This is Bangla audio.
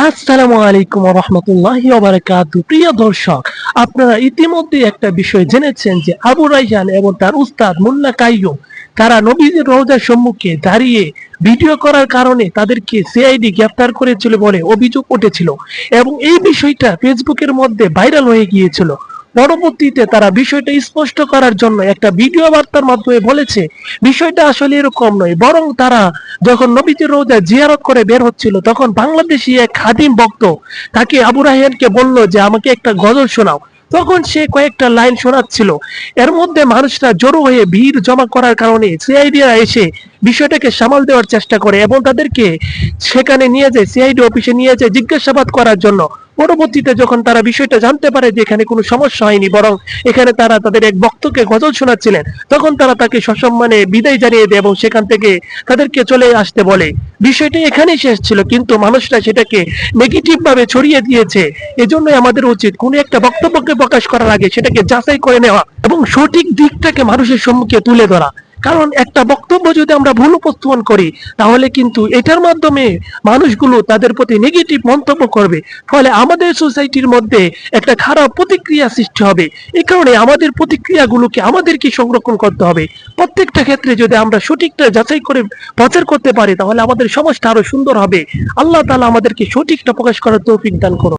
আসসালামু আলাইকুম রহমতুল্লাহ বারাকাতু। প্রিয় দর্শক, আপনারা ইতিমধ্যে একটা বিষয় জেনেছেন যে আবু রাইহান এবং তার উস্তাদ মুল্লা কাইয়ুম, তারা নবীদের রোজার সম্মুখে দাঁড়িয়ে ভিডিও করার কারণে তাদেরকে সিআইডি গ্রেফতার করেছিল বলে অভিযোগ উঠেছিল এবং এই বিষয়টা ফেসবুকের মধ্যে ভাইরাল হয়ে গিয়েছিল। পরবর্তীতে তারা বিষয়টা স্পষ্ট করার জন্য একটা ভিডিও বার্তার মাধ্যমে বলেছে, বিষয়টা আসলে এরকম নয়। বরং তারা যখন নবীজির রোজা জিয়ারত করে বের হচ্ছিল, তখন বাংলাদেশি এক খাদিম ভক্ত তাকে আবু রাহিয়ানকে বলল যে, আমাকে একটা গজল শোনাও। তখন সে কয়েকটা লাইন শোনাচ্ছিল। এর মধ্যে মানুষরা জড়ো হয়ে ভিড় জমা করার কারণে সিআইডিরা এসে বিষয়টাকে সামাল দেওয়ার চেষ্টা করে এবং তাদেরকে সেখানে নিয়ে যায়, সিআইডি অফিসে নিয়ে যায় জিজ্ঞাসাবাদ করার জন্য। পরবর্তীতে যখন তারা বিষয়টা জানতে পারে যে এখানে কোনো সমস্যা হয়নি, বরং এখানে তারা তাদের এক বক্তকে গজল শোনাচ্ছিলেন, তখন তারা তাকে সসম্মানে বিদায় জানিয়ে দেয় এবং সেখান থেকে তাদেরকে চলে আসতে বলে। বিষয়টা এখানেই শেষ ছিল, কিন্তু মানুষরা সেটাকে নেগেটিভ ভাবে ছড়িয়ে দিয়েছে। এজন্যই আমাদের উচিত কোনো একটা বক্তব্যকে প্রকাশ করার আগে সেটাকে যাচাই করে নেওয়া এবং সঠিক দিকটাকে মানুষের সম্মুখে তুলে ধরা। কারণ একটা বক্তব্য যদি আমরা ভুল উপস্থাপন করি, তাহলে কিন্তু এটার মাধ্যমে মানুষগুলো তাদের প্রতি নেগেটিভ মন্তব্য করবে। ফলে আমাদের সোসাইটির মধ্যে একটা খারাপ প্রতিক্রিয়া সৃষ্টি হবে। এই কারণে আমাদের প্রতিক্রিয়াগুলোকে আমাদেরকে সংরক্ষণ করতে হবে। প্রত্যেকটা ক্ষেত্রে যদি আমরা সঠিকটা যাচাই করে প্রচার করতে পারি, তাহলে আমাদের সমাজটা আরও সুন্দর হবে। আল্লাহ তালা আমাদেরকে সঠিকটা প্রকাশ করার তৌফিক দান করো